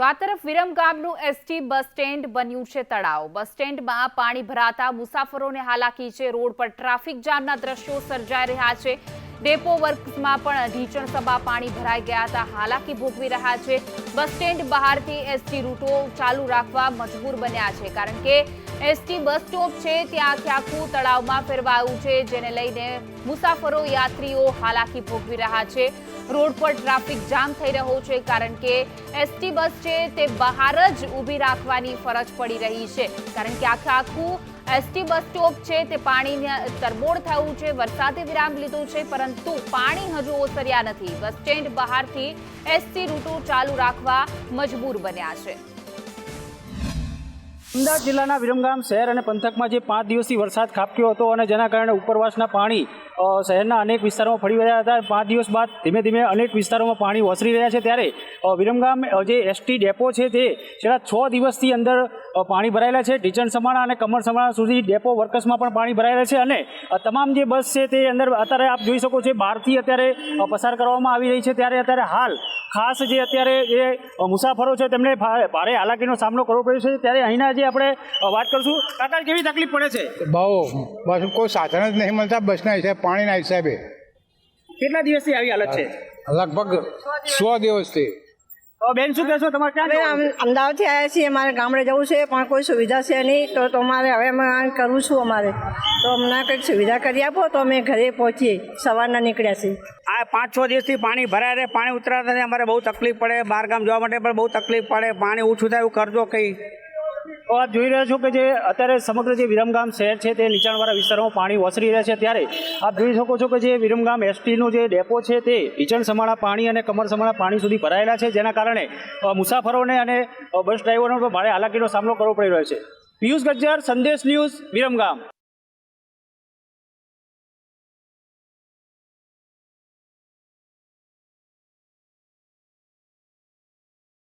તો આ તરફ વિરમ એસટી બસ સ્ટેન્ડ બન્યું છે તળાવ. બસ સ્ટેન્ડમાં પાણી ભરાતા મુસાફરોને હાલાકી છે. રોડ પર ટ્રાફિક જામના દ્રશ્યો સર્જાઈ રહ્યા છે. ડેપો વર્કમાં પણ ઢીચણ સભા પાણી ભરાઈ ગયા હતા. હાલાકી ભોગવી રહ્યા છે. બસ સ્ટેન્ડ બહારથી એસટી રૂટો ચાલુ રાખવા મજબૂર બન્યા છે. કારણ કે એસટી બસ સ્ટોપ છે, ત્યાં આખું તળાવમાં ફેરવાયું છે, જેને લઈને મુસાફરો, યાત્રીઓ હાલાકી ભોગવી રહ્યા છે. રોડ પર ટ્રાફિક જામ થઈ રહ્યો છે કારણ કે એસટી બસ છે તે બહાર જ ઊભી રાખવાની ફરજ પડી રહી છે. કારણ કે આખે આખું એસટી બસ સ્ટોપ છે તે પાણીને તરબોળ થયું છે, વરસાદે વિરામ લીધો છે, પરંતુ પાણી હજુ ઓસર્યા નથી. બસ સ્ટેન્ડ બહારથી એસટી રૂટો ચાલુ રાખવા મજબૂર બન્યા છે. અમદાવાદ જિલ્લાના વિરમગામ શહેર અને પંથકમાં જે પાંચ દિવસથી વરસાદ ખાબક્યો હતો અને જેના કારણે ઉપરવાસના પાણી શહેરના અનેક વિસ્તારોમાં ફરી રહ્યા હતા. પાંચ દિવસ બાદ ધીમે ધીમે અનેક વિસ્તારોમાં પાણી ઓસરી રહ્યા છે ત્યારે વિરમગામ જે એસટી ડેપો છે તે છેલ્લા છ દિવસથી અંદર પાણી ભરાયેલા છે. ઢીચણ સમાણા અને કમર સમાણા સુધી ડેપો વર્કર્સમાં પણ પાણી ભરાયેલા છે અને તમામ જે બસ છે તે અંદર અત્યારે આપ જોઈ શકો છો બહારથી અત્યારે પસાર કરવામાં આવી રહી છે. ત્યારે અત્યારે હાલ ખાસ જે અત્યારે જે મુસાફરો છે તેમને ભા- ભારે હાલાકીનો સામનો કરવો પડ્યો છે. ત્યારે અહીંના જે આપણે વાત કરશું કાકા કેવી તકલીફ પડે છે? બહુ બસ કોઈ સાધન જ નહીં મળતા બસના હિસાબે પાણીના હિસાબે. કેટલા દિવસથી આવી હાલત છે? લગભગ સો દિવસથી. બેન શું કહેશો? તમારે ક્યાં અમે અમદાવાદથી આવ્યા છીએ અમારે ગામડે જવું છે પણ કોઈ સુવિધા છે નહીં. તો તમારે હવે અમે આ કરવું છું અમારે. તો અમને કંઈક સુવિધા કરી આપો તો અમે ઘરે પહોંચીએ સવારના નીકળ્યા છીએ. પાંચ છ દિવસથી પાણી ભરાય રહે પાણી ઉતરાતા નથી. અમારે બહુ તકલીફ પડે બહારગામ જવા માટે પણ બહુ તકલીફ પડે. પાણી ઓછું થાય એવું કરજો કંઈ. તો આપ જોઈ રહ્યા છો કે જે અત્યારે સમગ્ર જે વિરમગામ શહેર છે તે નીચાણવાળા વિસ્તારોમાં પાણી ઓસરી રહ્યા છે. ત્યારે આપ જોઈ શકો છો કે જે વિરમગામ એસટીનો જે ડેપો છે તે નીચાણ સમાણા પાણી અને કમર સમાણા પાણી સુધી ભરાયેલા છે. જેના કારણે મુસાફરોને અને બસ ડ્રાઈવરોને પણ ભારે હાલાકીનો સામનો કરવો પડી રહ્યો છે. પિયુષ ગજ્જર, સંદેશ ન્યૂઝ વિરમગામ